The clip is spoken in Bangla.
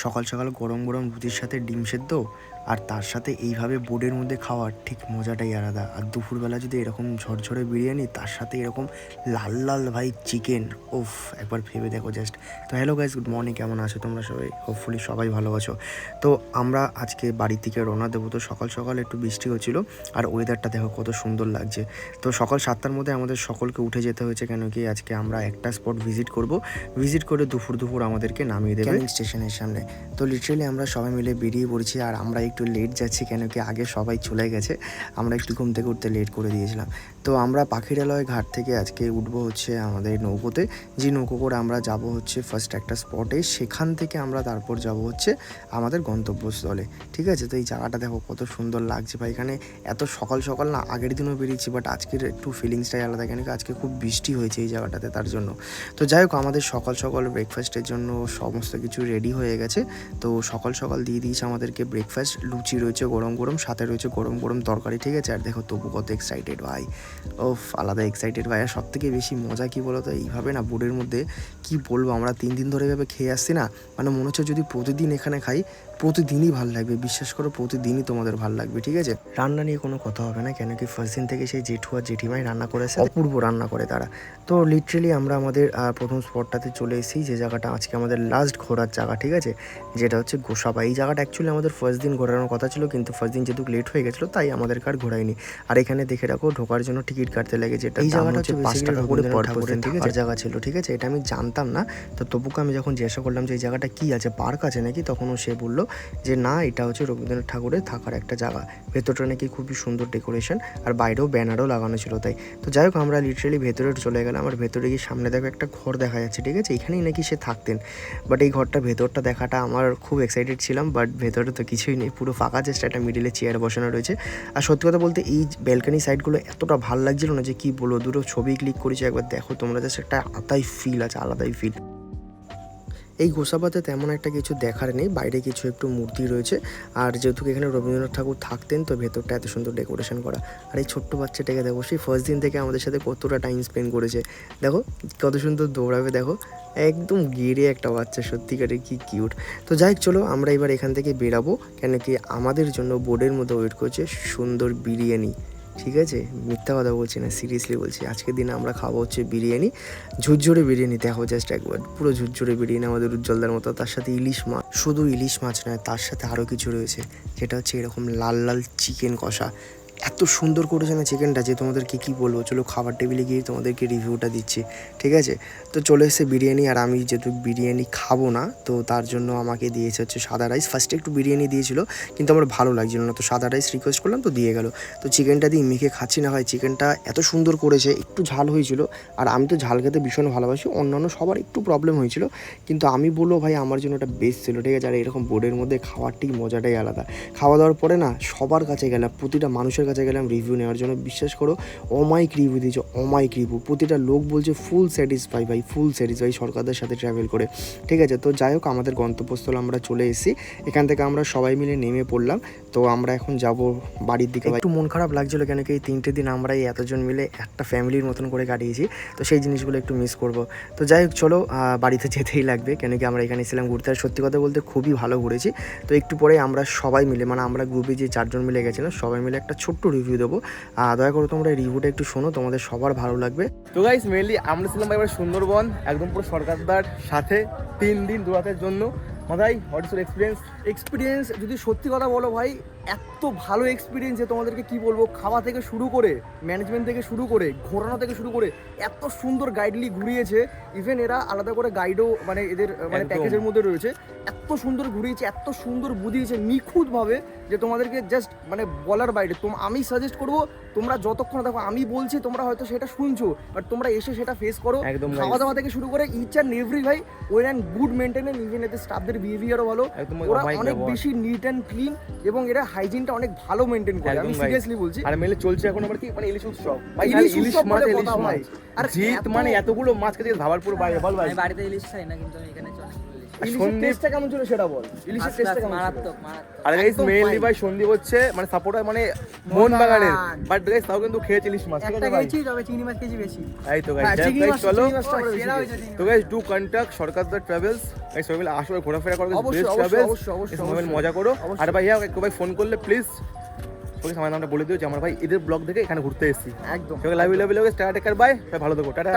সকাল সকাল গরম গরম রুটির সাথে ডিম সেদ্ধ আর তার সাথে এইভাবে বোর্ডের মধ্যে খাওয়ার ঠিক মজাটাই আলাদা। আর দুপুরবেলা যদি এরকম ঝরঝরে বিরিয়ানি, তার সাথে এরকম লাল লাল ভাই চিকেন ওফ একবার ভেবে দেখো জাস্ট তো হ্যালো গাইজ গুড মর্নিং কেমন আছো তোমরা সবাই? হোপফুলি সবাই ভালো আছো। তো আমরা আজকে বাড়ি থেকে রওনা দেবো। তো সকাল সকাল একটু বৃষ্টি হচ্ছিল, আর ওয়েদারটা দেখো কত সুন্দর লাগছে। তো সকাল সাতটার মধ্যে আমাদের সকলকে উঠে যেতে হয়েছে, কেন কি আজকে আমরা একটা স্পট ভিজিট করব। ভিজিট করে দুপুর দুপুর আমাদেরকে নামিয়ে দেবে। স্টেশনের সামনে। তো লিটারেলি আমরা সবাই মিলে বেরিয়ে পড়েছি, আর আমরা একটু লেট যাচ্ছি কেন কি আগে সবাই চলে গেছে, আমরা একটু ঘুম থেকে উঠতে লেট করে দিয়েছিলাম। তো আমরা পাখিরালয় ঘাট থেকে আজকে উঠবো হচ্ছে আমাদের নৌকোতে, যে নৌকো করে আমরা যাব হচ্ছে ফার্স্ট একটা স্পটে সেখান থেকে আমরা তারপর যাব হচ্ছে আমাদের গন্তব্যস্থলে। ঠিক আছে? তো এই জায়গাটা দেখো কত সুন্দর লাগছে ভাই। এখানে এত সকাল সকাল না, আগের দিনও বেরিয়েছি বাট আজকের একটু ফিলিংসটাই আলাদা। কেন কি আজকে খুব বৃষ্টি হয়েছে এই জায়গাটাতে তার জন্য। তো যাই হোক, আমাদের সকাল সকাল ব্রেকফাস্টের জন্য সমস্ত কিছু রেডি হয়ে গেছে। তো সকাল সকাল দিয়ে দিয়েছে আমাদেরকে ব্রেকফাস্ট লুচি রয়েছে, গরম গরম, সাথে রয়েছে গরম গরম তরকারি, ঠিক আছে? আর দেখো তবু কত এক্সাইটেড ভাই। ও আলাদা এক্সাইটেড ভাই। আর সব থেকে বেশি মজা কী বলো তো এইভাবে না বোর্ডের মধ্যে কি বলব? আমরা তিন দিন ধরে এভাবে খেয়ে আসছি না। মানে মনে হচ্ছে যদি প্রতিদিন এখানে খাই প্রতিদিনই ভালো লাগবে বিশ্বাস করো প্রতিদিনই তোমাদের ভালো লাগবে ঠিক আছে? রান্না নিয়ে কোনো কথা হবে না কেন কি ফার্স্ট দিন থেকে সেই জেঠু আর জেঠিমাই রান্না করেছে অপূর্ব রান্না করে তারা। তো লিটারেলি আমরা আমাদের প্রথম স্পটটাতে চলে এসেছি যে জায়গাটা আজকে আমাদের লাস্ট ঘোরার জায়গা ঠিক আছে? যেটা হচ্ছে গোসাবা। এই জায়গাটা অ্যাকচুয়ালি আমাদের ফার্স্ট দিন ঘোরানোর কথা ছিল কিন্তু ফার্স্ট দিন যেহেতু লেট হয়ে গেছিল তাই আমাদের কার ঘোরায়নি। আর এখানে দেখে রাখো ঢোকার জন্য টিকিট কাটতে লাগে যেটা এই জায়গাটা হচ্ছে পাঁচ টাকা করে পার পার্সন ঠিক আছে? জায়গা ছিল ঠিক আছে? এটা আমি জানতাম না। তো তবুকে আমি যখন জিজ্ঞাসা করলাম যে এই জায়গাটা কি আছে পার্ক আছে নাকি? তখন সে বলল যে না, এটা হচ্ছে রবীন্দ্রনাথ ঠাকুরের থাকার একটা জায়গা। ভেতরটা নাকি খুবই সুন্দর ডেকোরেশন আর বাইরেও ব্যানারও লাগানো ছিল তাই। তো যাই হোক, আমরা লিটারেলি ভেতরে চলে গেলাম, আর ভেতরে গিয়ে সামনে দেখো একটা ঘর দেখা যাচ্ছে, ঠিক আছে? এখানেই নাকি সে থাকতেন। বাট এই ঘরটা ভেতরটা দেখাটা আমার খুব এক্সাইটেড ছিলাম বাট ভেতরে তো কিছুই নেই, পুরো ফাঁকা চেষ্টা একটা মিডিলে চেয়ার বসানো রয়েছে। আর সত্যি কথা বলতে, এই ব্যালকানি সাইডগুলো এতটা ভালো লাগছিল না যে কি বলব, দুটো ছবি ক্লিক করেছি, একবার দেখো তোমরা জাস্ট একটা আলাদাই ফিল আছে, আলাদাই ফিল এই গোসাবাতে তেমন একটা কিছু দেখার নেই, বাইরে কিছু একটু মূর্তি রয়েছে। আর যেহেতু এখানে রবীন্দ্রনাথ ঠাকুর থাকতেন, তো ভেতরটা এত সুন্দর ডেকোরেশন করা। আর এই ছোট্ট বাচ্চাটাকে দেখো, সেই ফার্স্ট দিন থেকে আমাদের সাথে কতটা টাইম স্পেন্ড করেছে। দেখো, কত সুন্দর দৌড়াবে, দেখো। একদম গেড়ে একটা বাচ্চা, সত্যিকারের কি কিউট তো যাই চলো আমরা এবার এখান থেকে বেরাবো। কেন কি আমাদের জন্য বোর্ডের মধ্যে ওয়েট করছে সুন্দর বিরিয়ানি। ঠিক আছে? মিথ্যা কথা বলছি না সিরিয়াসলি বলছি। আজকের দিনে আমরা খাব হচ্ছে বিরিয়ানি, ঝুরঝুরে বিরিয়ানি। দেখো জাস্ট একবার, পুরো ঝুরঝুরে বিরিয়ানি আমাদের উজ্জ্বলদার মতো, তার সাথে ইলিশ মাছ শুধু ইলিশ মাছ নয়, তার সাথে আরও কিছু রয়েছে। যেটা হচ্ছে এরকম লাল লাল চিকেন কষা। এত সুন্দর করেছে না চিকেনটা যে তোমাদেরকে কী বলব? চলো খাবার টেবিলে গিয়ে তোমাদেরকে রিভিউটা দিচ্ছি, ঠিক আছে? তো চলে এসেছে বিরিয়ানি আর আমি যেহেতু বিরিয়ানি খাব না, তো তার জন্য আমাকে দিয়েছে হচ্ছে সাদা রাইস ফার্স্টে একটু বিরিয়ানি দিয়েছিল, কিন্তু আমার ভালো লাগছিল না। তো সাদা রাইস রিকোয়েস্ট করলাম, তো দিয়ে গেল। তো চিকেনটা দিয়ে মেখে খাচ্ছি না ভাই। চিকেনটা এত সুন্দর করেছে, একটু ঝাল হয়েছিল। আর আমি তো ঝাল খেতে ভীষণ ভালোবাসি, অন্যান্য সবার একটু প্রবলেম হয়েছিল। কিন্তু আমি বলব ভাই, আমার জন্য ওটা বেস্ট ছিল, ঠিক আছে? আর এরকম বোর্ডের মধ্যে খাওয়ার ঠিক মজাটাই আলাদা। খাওয়া দাওয়ার পরে না, সবার কাছে গেলাম, প্রতিটা মানুষের কাছে গেলাম রিভিউ নেওয়ার জন্য বিশ্বাস করো অমাইক রিভিউ দিয়েছে অমাইক রিভিউ প্রতিটা লোক বলছে ফুল স্যাটিসফাই ভাই ফুল স্যাটিসফাই সরকারদের সাথে ট্রাভেল করে। ঠিক আছে, তো যাই হোক, আমাদের গন্তব্যস্থল আমরা চলে এসেছি। এখান থেকে আমরা সবাই মিলে নেমে পড়লাম। তো আমরা এখন যাব বাড়ির দিকে একটু মন খারাপ লাগছিল কেন কি এই তিনটে দিন আমরা এই এতজন মিলে একটা ফ্যামিলির মতন করে কাটিয়েছি। তো সেই জিনিসগুলো একটু মিস করব। তো যাই হোক, চলো বাড়িতে যেতেই লাগবে। কেন কি আমরা এখানে এসেছিলাম ঘুরতে। আর সত্যি কথা বলতে খুবই ভালো ঘুরেছি। তো একটু পরে আমরা সবাই মিলে মানে আমরা গ্রুপে যে চারজন মিলে গেছিলাম, সবাই মিলে একটা ছোট্ট রিভিউ দেবো। দয়া করে তোমরা রিভিউটা একটু শোনো তোমাদের সবার ভালো লাগবে। তো গাইস মেনলি আমরা ছিলাম এবার সুন্দরবন একদম পুরো সরকারদার সাথে তিন দিন দু রাতের জন্য। মাথায় হোয়াট ইস এক্সপিরিয়েন্স এক্সপিরিয়েন্স যদি সত্যি কথা বলো ভাই এত ভালো এক্সপিরিয়েন্স যে তোমাদেরকে কি বলব খাওয়া থেকে শুরু করে ম্যানেজমেন্ট থেকে শুরু করে ঘোরানো থেকে শুরু করে এত সুন্দর গাইডলি ঘুরিয়েছে। ইভেন এরা আলাদা করে গাইডও মানে এদের মানে প্যাকেজের মধ্যে রয়েছে। এত সুন্দর ঘুরিয়েছে এত সুন্দর বুঝিয়েছে নিখুঁতভাবে যে তোমাদেরকে জাস্ট মানে বলার বাইরে। তোম আমি সাজেস্ট করব তোমরা যতক্ষণ দেখো আমি বলছি তোমরা হয়তো সেটা শুনছো বাট তোমরা এসে সেটা ফেস করো। একদম খাওয়া দাওয়া থেকে শুরু করে ইচ অ্যান্ড এভরি ভাই well and good maintenance even এদের স্টাফদের বিহেভিয়ারও ভালো ওরা অনেক বেশি নিট অ্যান্ড ক্লিন এবং এরা হাইজিনটা অনেক ভালো মেনটেন করে আমি সিরিয়াসলি বলছি। আর মেলে চলছে এখন আবার কি? মানে ইলিশ উৎসব। ভাই ইলিশ উৎসব বলে ইলিশ। মাছ। আর জিত মানে এতগুলো মাছ খেতে ভাবার পুরো বাইরে বল ভাই। বাড়িতে ইলিশ খাই না কিন্তু আমি এখানে সন্দীপ টেস্টটা কেমন ছিল সেটা বল। ইলিশের টেস্টটা মারাত্মক মারাত্মক। আর গাইস মেইনলি ভাই সন্দীপ হচ্ছে মানে সাপোর্টার মানে মন বাগানের। বাট গাইস তাও কিন্তু খেয়েছে ইলিশ মাছ ঠিক আছে ভাই? খেয়েছি তবে চিংড়ি মাছ খেয়েছি বেশি। এই তো হ্যাঁ, গাইস গাইস চলো। তো গাইস ডু ট্রাভেলস গাইস সবাই মিলে আসবে ঘোরাফেরা করো বেস্ট ট্রাভেলস সবাই মজা করো। আর ভাইয়া একটু ভাই ফোন করলে প্লিজ ওকে আমার নামটা বলে দিও যে আমার ভাই এদের ব্লগ থেকে এখানে ঘুরতে এসেছি। একদম। Love you love you tata taker bye ভালো থেকো টাটা।